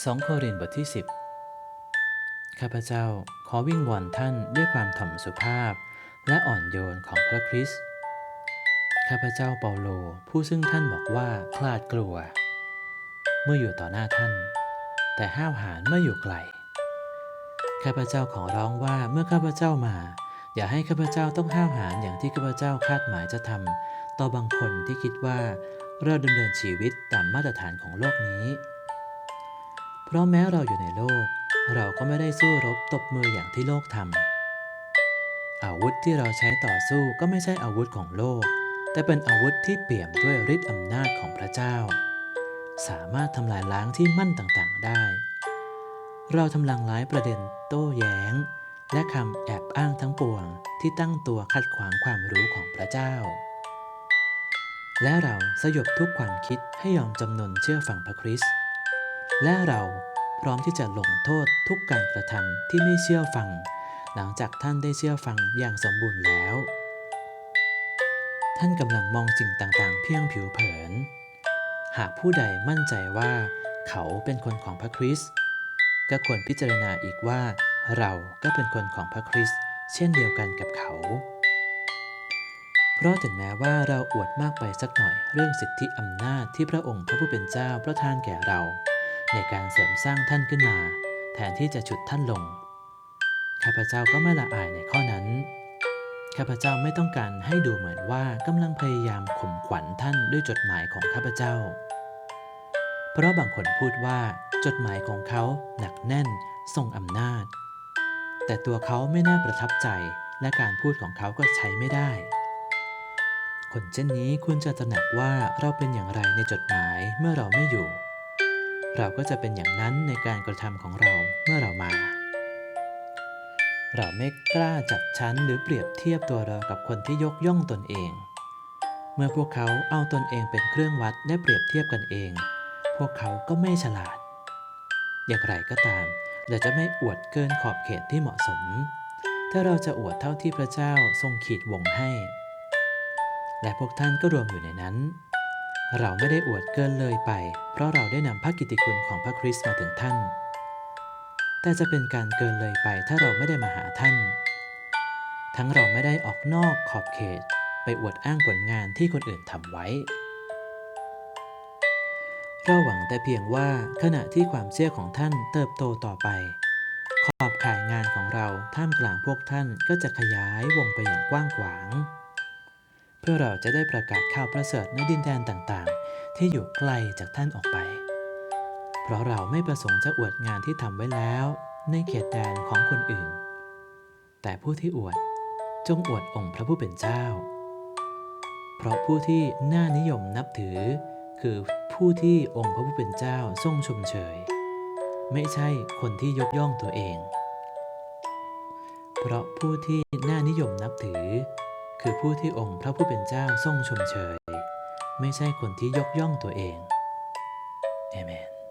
2 โครินธ์บทที่ 10 ข้าพเจ้าขอวิ่งวอนท่านด้วยความถ่อมสุภาพ และอ่อนโยนของพระคริสต์ข้าพเจ้าเปาโลผู้ซึ่งท่านบอกว่าคลาดกลัว เมื่ออยู่ต่อหน้าท่าน แต่ห้าวหาญเมื่ออยู่ไกล ข้าพเจ้าขอร้องว่าเมื่อข้าพเจ้ามา อย่าให้ข้าพเจ้าต้องห้าวหาญอย่างที่ข้าพเจ้าคาดหมายจะทำต่อบางคนที่คิดว่าเราดำเนินชีวิตตามมาตรฐานของโลกนี้ ราะแม้เราอยู่ในโลก เราก็ไม่ได้สู้รบตบมืออย่างที่โลกทำอาวุธที่เราใช้ต่อสู้ก็ไม่ใช่อาวุธของโลก แต่เป็นอาวุธที่เปี่ยมด้วยฤทธิ์อำนาจของพระเจ้า สามารถทำลายล้างที่มั่นต่างๆได้ เราทำลังร้ายประเด็นโต้แย้ง และคำแอบอ้างทั้งปวงที่ตั้งตัวขัดขวางความรู้ของพระเจ้าและเราสยบทุกความคิดให้ยอมจำนนเชื่อฟังพระคริสต์ และเราพร้อมที่จะลงโทษทุกการกระทำที่ไม่เชื่อฟัง หลังจากท่านได้เชื่อฟังอย่างสมบูรณ์แล้ว ท่านกำลังมองสิ่งต่างๆ เพียงผิวเผิน หากผู้ใดมั่นใจว่าเขาเป็นคนของพระคริสต์ก็ควรพิจารณาอีกว่า เราก็เป็นคนของพระคริสต์เช่นเดียวกันกับเขา เพราะถึงแม้ว่าเราอวดมากไปสักหน่อยเรื่องสิทธิอำนาจที่พระองค์พระผู้เป็นเจ้าประทานแก่เรา ในการเสริมสร้างท่านขึ้นมา แทนที่จะฉุดท่านลง ข้าพเจ้าก็ไม่ละอายในข้อนั้น ข้าพเจ้าไม่ต้องการให้ดูเหมือนว่ากำลังพยายามข่มขวัญท่านด้วยจดหมายของข้าพเจ้า เพราะบางคนพูดว่า จดหมายของเขาหนักแน่น ทรงอำนาจ แต่ตัวเขาไม่น่าประทับใจและการพูดของเขาก็ใช้ไม่ได้ คนเช่นนี้ควรจะตระหนักว่าเราเป็นอย่างไรในจดหมายเมื่อเราไม่อยู่ เราก็จะเป็นอย่างนั้นในการกระทำของเราเมื่อเรามา เราไม่กล้าจัดชั้นหรือเปรียบเทียบตัวเรากับคนที่ยกย่องตนเอง เมื่อพวกเขาเอาตนเองเป็นเครื่องวัดและเปรียบเทียบกันเอง พวกเขาก็ไม่ฉลาด อย่างไรก็ตาม เราจะไม่อวดเกินขอบเขตที่เหมาะสม ถ้าเราจะอวดเท่าที่พระเจ้าทรงขีดวงให้ และพวกท่านก็รวมอยู่ในนั้น เราไม่ได้อวดเกินเลยไป เพราะเราได้นำพระกิติคุณของพระคริสต์มาถึงท่าน แต่จะเป็นการเกินเลยไปถ้าเราไม่ได้มาหาท่าน ทั้งเราไม่ได้ออกนอกขอบเขต ไปอวดอ้างผลงานที่คนอื่นทำไว้ เราหวังแต่เพียงว่าขณะที่ความเชื่อของท่านเติบโตต่อไป ขอบข่ายงานของเราท่ามกลางพวกท่านก็จะขยายวงไปอย่างกว้างขวาง เพื่อเราจะได้ประกาศข่าวประเสริฐในดินแดนต่างๆ ที่อยู่ไกลจากท่านออกไป เพราะเราไม่ประสงค์จะอวดงานที่ทำไว้แล้ว ในเขตแดนของคนอื่น แต่ผู้ที่อวดจงอวดองค์พระผู้เป็นเจ้า เพราะผู้ที่น่านิยมนับถือ คือผู้ที่องค์พระผู้เป็นเจ้าทรงชมเชย ไม่ใช่คนที่ยกย่องตัวเอง เพราะผู้ที่น่านิยมนับถือ คือผู้ที่องค์พระผู้เป็นเจ้าทรงชมเชย ไม่ใช่คนที่ยกย่องตัวเองเอเมน